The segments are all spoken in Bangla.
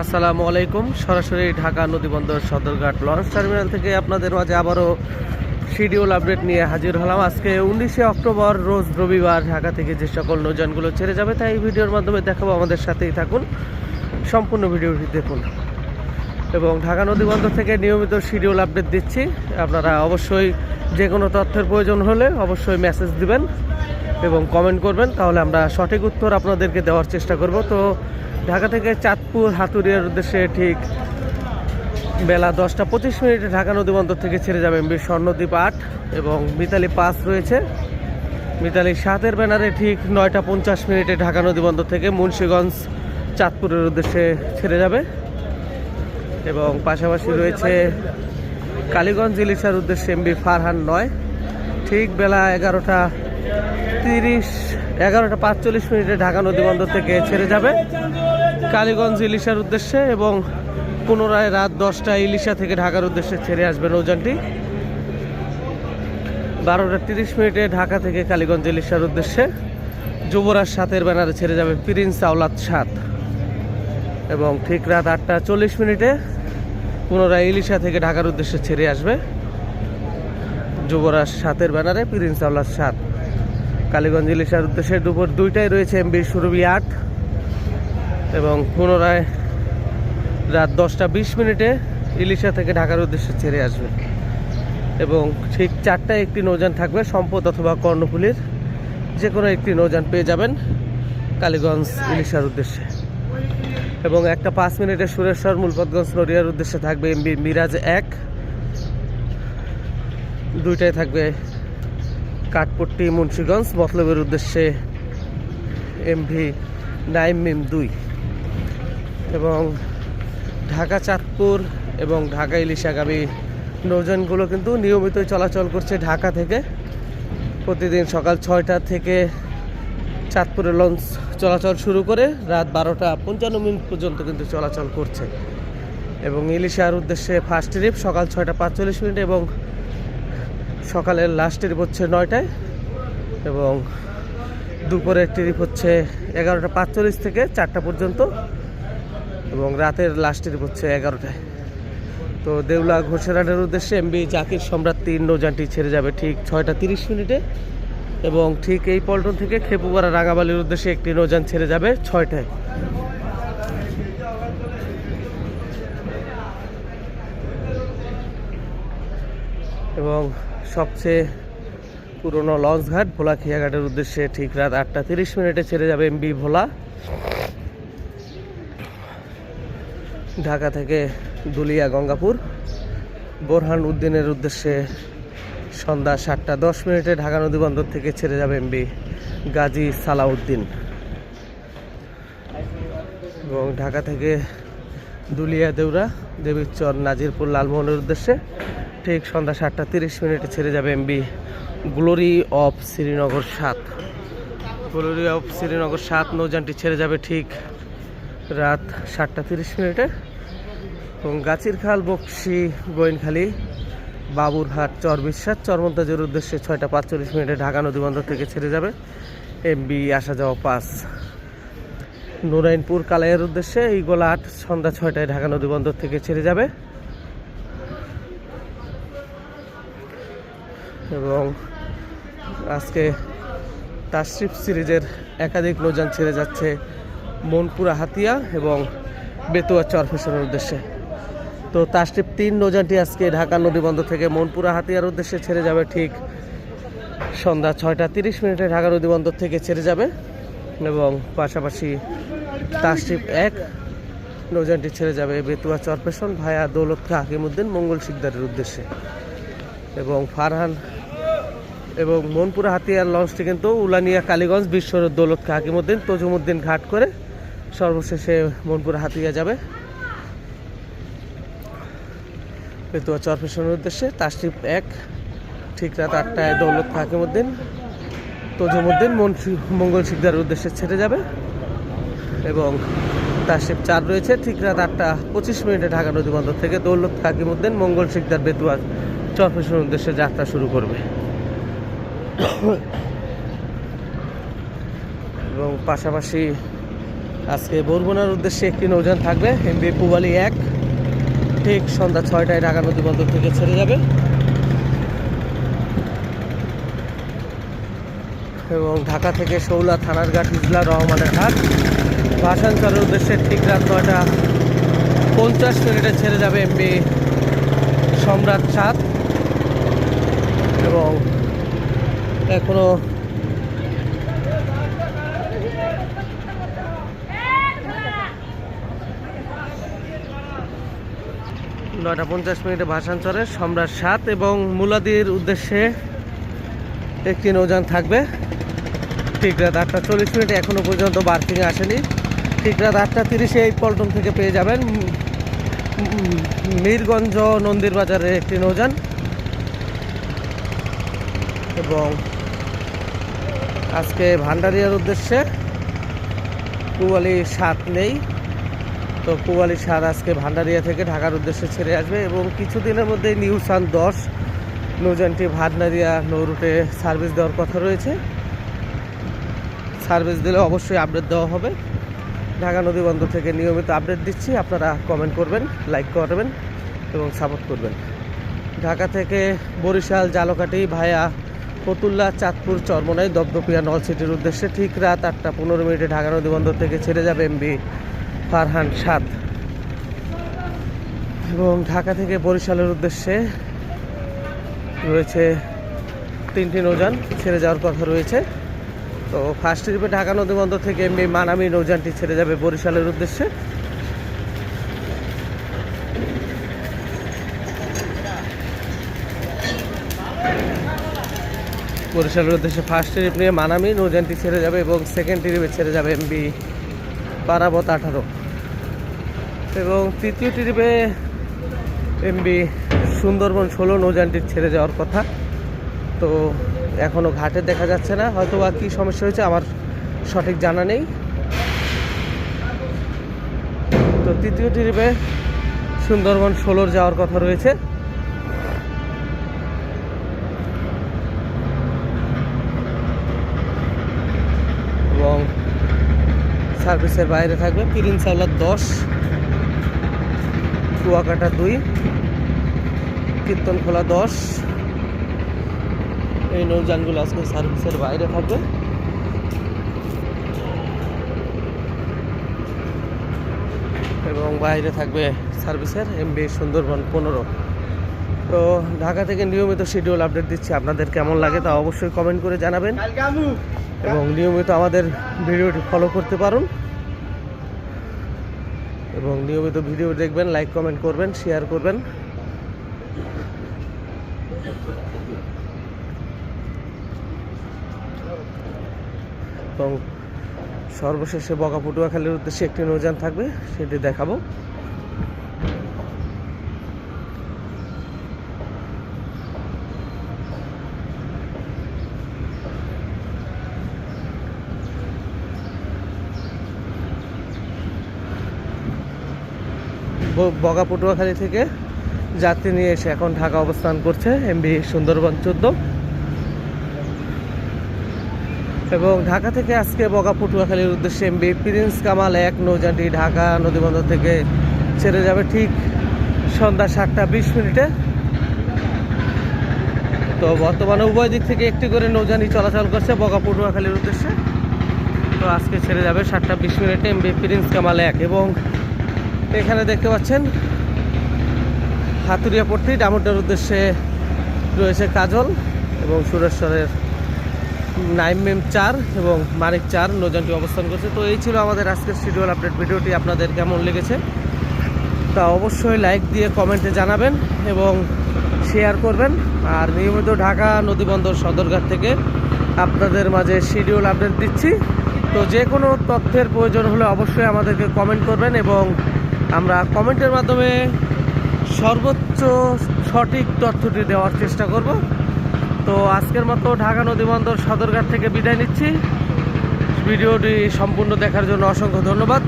আসসালামু আলাইকুম। সরাসরি ঢাকা নদীবন্দর সদরঘাট লঞ্চ টার্মিনাল থেকে আপনাদের মাঝে আবারও শিডিউল আপডেট নিয়ে হাজির হলাম। আজকে উনিশে অক্টোবর, রোজ রবিবার ঢাকা থেকে যে সকল নৌযানগুলো ছেড়ে যাবে, তাই ভিডিওর মাধ্যমে দেখাবো। আমাদের সাথেই থাকুন। সম্পূর্ণ ভিডিওটি দেখুন। এবং ঢাকা নদীবন্দর থেকে নিয়মিত শিডিউল আপডেট দিচ্ছি। আপনারা অবশ্যই যে কোনো তথ্যের প্রয়োজন হলে অবশ্যই মেসেজ দিবেন। এবং কমেন্ট করবেন, তাহলে আমরা সঠিক উত্তর আপনাদেরকে দেওয়ার চেষ্টা করব। তো ঢাকা থেকে চাঁদপুর হাতুরিয়ার উদ্দেশ্যে ঠিক বেলা দশটা পঁচিশ মিনিটে ঢাকা নদীবন্দর থেকে ছেড়ে যাবে এমবি স্বর্ণদ্বীপ আট এবং মিতালি পাস রয়েছে। মিতালি সাতের ব্যানারে ঠিক নয়টা পঞ্চাশ মিনিটে ঢাকা নদীবন্দর থেকে মুন্সীগঞ্জ চাঁদপুরের উদ্দেশ্যে ছেড়ে যাবে। এবং পাশাপাশি রয়েছে কালীগঞ্জ ইলিশার উদ্দেশ্যে এমবি ফারহান নয়। ঠিক বেলা এগারোটা তিরিশ, এগারোটা পাঁচচল্লিশ মিনিটে ঢাকা নদীবন্দর থেকে ছেড়ে যাবে। কালীগঞ্জ ইলিশার উদ্দেশ্যে এবং পুনরায় রাত দশটা ইলিশা থেকে ঢাকার উদ্দেশ্যে ছেড়ে আসবে নৌযানটি। বারোটা তিরিশ মিনিটে ঢাকা থেকে কালীগঞ্জ ইলিশার উদ্দেশ্যে যুবরাজ সাতের ব্যানারে ছেড়ে যাবে প্রিন্স আওলাদ সাত। এবং ঠিক রাত আটটা চল্লিশ মিনিটে পুনরায় ইলিশা থেকে ঢাকার উদ্দেশ্যে ছেড়ে আসবে যুবরাজ সাতের ব্যানারে প্রিন্স আওলাদ সাত। কালীগঞ্জ ইলিশার উদ্দেশ্যে দুপুর দুইটায় রয়েছে এমবি সুরভি আট এবং পুনরায় রাত দশটা বিশ মিনিটে ইলিশা থেকে ঢাকার উদ্দেশ্যে ছেড়ে আসবে। এবং ঠিক চারটায় একটি নৌযান থাকবে, সম্পদ অথবা কর্ণফুলির। যে কোনো একটি নৌযান পেয়ে যাবেন কালীগঞ্জ ইলিশার উদ্দেশ্যে। এবং একটা পাঁচ মিনিটে সুরেশ্বর মূলপতগঞ্জ নড়িয়ার উদ্দেশ্যে থাকবে এমবি মিরাজ এক। দুইটায় থাকবে কাঠপট্টি, মুন্সীগঞ্জ, মতলবের উদ্দেশ্যে এমভি নাইম মিম দুই এবং ঢাকা চাঁদপুর এবং ঢাকা ইলিশাগামী নৌযানগুলো কিন্তু নিয়মিত চলাচল করছে ঢাকা থেকে। প্রতিদিন সকাল ছয়টা থেকে চাঁদপুরে লঞ্চ চলাচল শুরু করে রাত বারোটা পঞ্চান্ন মিনিট পর্যন্ত কিন্তু চলাচল করছে। এবং ইলিশার উদ্দেশ্যে ফার্স্ট ট্রিপ সকাল ছয়টা পাঁচচল্লিশ মিনিট এবং সকালের লাস্ট ট্রিপ হচ্ছে নয়টায় এবং দুপুরের ট্রিপ হচ্ছে এগারোটা পাঁচচল্লিশ থেকে চারটা পর্যন্ত এবং রাতের লাস্ট ট্রিপ হচ্ছে এগারোটায়। তো দেউলা ঘোষেরাটের উদ্দেশ্যে এমবি জাকির সম্রাট তিন নৌযানটি ছেড়ে যাবে ঠিক ছয়টা তিরিশ মিনিটে এবং ঠিক এই পল্টন থেকে খেপুপাড়া রাঙাবালির উদ্দেশ্যে একটি নৌযান ছেড়ে যাবে ছয়টায়। এবং সবচেয়ে পুরনো লঞ্চ ঘাট ভোলা খিয়াঘাটের উদ্দেশ্যে ঠিক রাত আটটা তিরিশ মিনিটে ছেড়ে যাবে এমবি ভোলা। ঢাকা থেকে দুলিয়া গঙ্গাপুর। বোরহান উদ্দিনের উদ্দেশ্যে সন্ধ্যা সাতটা দশ মিনিটে ঢাকা নদীবন্দর থেকে ছেড়ে যাবে এমবি গাজী সালাউদ্দিন। এবং ঢাকা থেকে দুলিয়া দেউরা দেবীচর নাজিরপুর, লালমোহনের উদ্দেশ্যে ঠিক সন্ধ্যা সাতটা তিরিশ মিনিটে ছেড়ে যাবে এমবি গ্লোরি অফ শ্রীনগর সাত। গ্লোরি অফ শ্রীনগর সাত নৌযানটি ছেড়ে যাবে ঠিক রাত সাতটা তিরিশ মিনিটে। এবং গাছির খাল, বক্সি, গোয়েনখালী, বাবুরহাট চর বিশ্বাস চরমন্তাজের উদ্দেশ্যে ছয়টা পাঁচচল্লিশ মিনিটে ঢাকা নদীবন্দর থেকে ছেড়ে যাবে এমবি আসা যাওয়া পাস নুরাইনপুর কালাইয়ের উদ্দেশ্যে এই গোলাট সন্ধ্যা ছয়টায় ঢাকা নদীবন্দর থেকে ছেড়ে যাবে। এবং আজকে তাশরিফ সিরিজের একাধিক নৌযান ছেড়ে যাচ্ছে মনপুরা হাতিয়া এবং বেতুয়া চরফেশনের উদ্দেশ্যে। তো তাশরিফ তিন নৌযানটি আজকে ঢাকা নদীবন্দর থেকে মনপুরা হাতিয়ার উদ্দেশ্যে ছেড়ে যাবে ঠিক সন্ধ্যা ছয়টা তিরিশ মিনিটে ঢাকা নদীবন্দর থেকে ছেড়ে যাবে এবং পাশাপাশি তাশরিফ এক নৌযানটি ছেড়ে যাবে বেতুয়া চরপেশন ভায়া দৌলত খা হাকিমুদ্দিন মঙ্গল শিকদারের উদ্দেশ্যে। এবং ফারহান এবং মনপুরা হাতিয়ার লঞ্চটি কিন্তু উলানিয়া কালীগঞ্জ বিশ্বর দৌলত হাকিমুদ্দিন তজুমুদ্দিন ঘাট করে সর্বশেষে মনপুরা হাতিয়া যাবে। বেতুয়া চরপেশনের উদ্দেশ্যে তাশরিফ এক, ঠিক রাত আটটায় দৌলত হাকিমুদ্দিন তজুমুদ্দিন মঙ্গল শিকদারের উদ্দেশ্যে ছেড়ে যাবে এবং তাশরিফ চার রয়েছে, ঠিক রাত আটটা পঁচিশ মিনিটে ঢাকা নদীবন্দর থেকে দৌলত হাকিমুদ্দিন মঙ্গল শিকদার বেতুয়ার চরপেশনের উদ্দেশ্যে যাত্রা শুরু করবে। এবং পাশাপাশি আজকে বরগুনার উদ্দেশ্যে একটি নৌযান থাকবে, এমবি পুবালি এক। ঠিক সন্ধ্যা ছয়টায় ঢাকা নদী বন্দর থেকে ছেড়ে যাবে। এবং ঢাকা থেকে শৌলা থানার ঘাট ইজলা রহমানের ঘাট ভাষান্তরের উদ্দেশ্যে ঠিক রাত নয়টা পঞ্চাশ মিনিটে ছেড়ে যাবে এমবি সম্রাট সাত এবং এখনও নয়টা পঞ্চাশ মিনিটে ভাষান্তরে সম্রাট সাত এবং মুলাদির উদ্দেশ্যে একটি নৌযান থাকবে। ঠিক রাত আটটা চল্লিশ মিনিটে এখনও পর্যন্ত বার্কিংয়ে আসেনি। ঠিক রাত আটটা তিরিশে এই পল্টন থেকে পেয়ে যাবেন মীরগঞ্জ নন্দীর বাজারে একটি নৌযান। এবং আজকে ভান্ডারিয়ার উদ্দেশ্যে কুয়ালি সাত নেই। তো কুয়ালি সাত আজকে ভান্ডারিয়া থেকে ঢাকার উদ্দেশ্যে ছেড়ে আসবে এবং কিছুদিনের মধ্যেই নিউ সান দশ, নৌযানটি ভান্ডারিয়া নৌ রুটে সার্ভিস দেওয়ার কথা রয়েছে। সার্ভিস দিলে অবশ্যই আপডেট দেওয়া হবে। ঢাকা নদী বন্দর থেকে নিয়মিত আপডেট দিচ্ছি। আপনারা কমেন্ট করবেন লাইক করবেন এবং সাপোর্ট করবেন। ঢাকা থেকে বরিশাল জালকাটি ভায়া ফতুল্লা চাঁদপুর, চরমনাই দপদপিয়া নলসিটির উদ্দেশ্যে ঠিক রাত আটটা পনেরো মিনিটে ঢাকা নদী বন্দর থেকে ছেড়ে যাবে এমবি ফারহান সাত এবং ঢাকা থেকে বরিশালের উদ্দেশ্যে রয়েছে তিনটি নৌযান, ছেড়ে যাওয়ার কথা রয়েছে। তো ফার্স্ট ট্রিপে ঢাকা নদী বন্দর থেকে এমবি মানামি নৌযানটি ছেড়ে যাবে বরিশালের উদ্দেশ্যে। বরিশালের উদ্দেশ্যে ফার্স্ট ট্রিপ নিয়ে মানামি, নৌযানটি ছেড়ে যাবে এবং সেকেন্ড ট্রিপে ছেড়ে যাবে এমবি পারাবত আঠারো। এবং তৃতীয় ট্রিপে এমবি সুন্দরবন ষোলো, নৌযানটি ছেড়ে যাওয়ার কথা। তো এখনও ঘাটে দেখা যাচ্ছে না, হয়তো বা কী সমস্যা হয়েছে আমার সঠিক জানা নেই। তো তৃতীয় ট্রিপে সুন্দরবন ষোলোর যাওয়ার কথা রয়েছে এবং সার্ভিসের বাইরে থাকবে। পিরিন সাউলার দশ কুয়াকাটা দুই কীর্তনখোলা দশ। এই নৌযানগুলো আজকে সার্ভিসের বাইরে থাকবে। এবং বাইরে থাকবে সার্ভিসের এমবি সুন্দরবন পনেরো। তো ঢাকা থেকে নিয়মিত শিডিউল আপডেট দিচ্ছি। আপনাদের কেমন লাগে তা অবশ্যই কমেন্ট করে জানাবেন। এবং নিয়মিত আমাদের ভিডিওটি ফলো করতে পারুন। এবং নিয়মিত ভিডিও দেখবেন লাইক কমেন্ট করবেন শেয়ার করবেন। এবং সর্বশেষে বকা পটুয়াখালীর উদ্দেশ্যে একটি নৌযান থাকবে, সেটি দেখাবো। বগা পটুয়াখালী থেকে যাত্রী নিয়ে এসে এখন ঢাকা অবস্থান করছে এমবি সুন্দরবন চোদ্দ। এবং ঢাকা থেকে আজকে বগা পটুয়াখালীর উদ্দেশ্যে এমবি প্রিন্স কামাল এক নৌযানটি ঢাকা নদীবন্দর থেকে ছেড়ে যাবে ঠিক সন্ধ্যা সাতটা বিশ মিনিটে। তো বর্তমানে উভয় দিক থেকে একটি করে নৌযানই চলাচল করছে বগা পটুয়াখালীর উদ্দেশ্যে। তো আজকে ছেড়ে যাবে সাতটা বিশ মিনিটে এমবি প্রিন্স কামাল এক এবং এখানে দেখতে পাচ্ছেন হাতুরিয়া পট্টি ডামুরটার উদ্দেশ্যে রয়েছে কাজল এবং সুরেশ্বরের নাইম মেম চার এবং মানিক চার নৌযানটি অবস্থান করছে। তো এই ছিল আমাদের আজকের শিডিউল আপডেট ভিডিওটি, আপনাদের কেমন লেগেছে? তা অবশ্যই লাইক দিয়ে কমেন্টে জানাবেন এবং শেয়ার করবেন। আর নিয়মিত ঢাকা নদীবন্দর সদরঘাট থেকে আপনাদের মাঝে শিডিউল আপডেট দিচ্ছি। তো যে কোনো তথ্যের প্রয়োজন হলে অবশ্যই আমাদেরকে কমেন্ট করবেন এবং আমরা কমেন্টের মাধ্যমে সর্বোচ্চ সঠিক তথ্যটি দেওয়ার চেষ্টা করব। তো আজকের মতো ঢাকা নদীবন্দর সদরঘাট থেকে বিদায় নিচ্ছি। ভিডিওটি সম্পূর্ণ দেখার জন্য অসংখ্য ধন্যবাদ।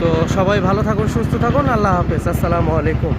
তো সবাই ভালো থাকুন, সুস্থ থাকুন। আল্লাহ হাফেজ। আসসালামু আলাইকুম।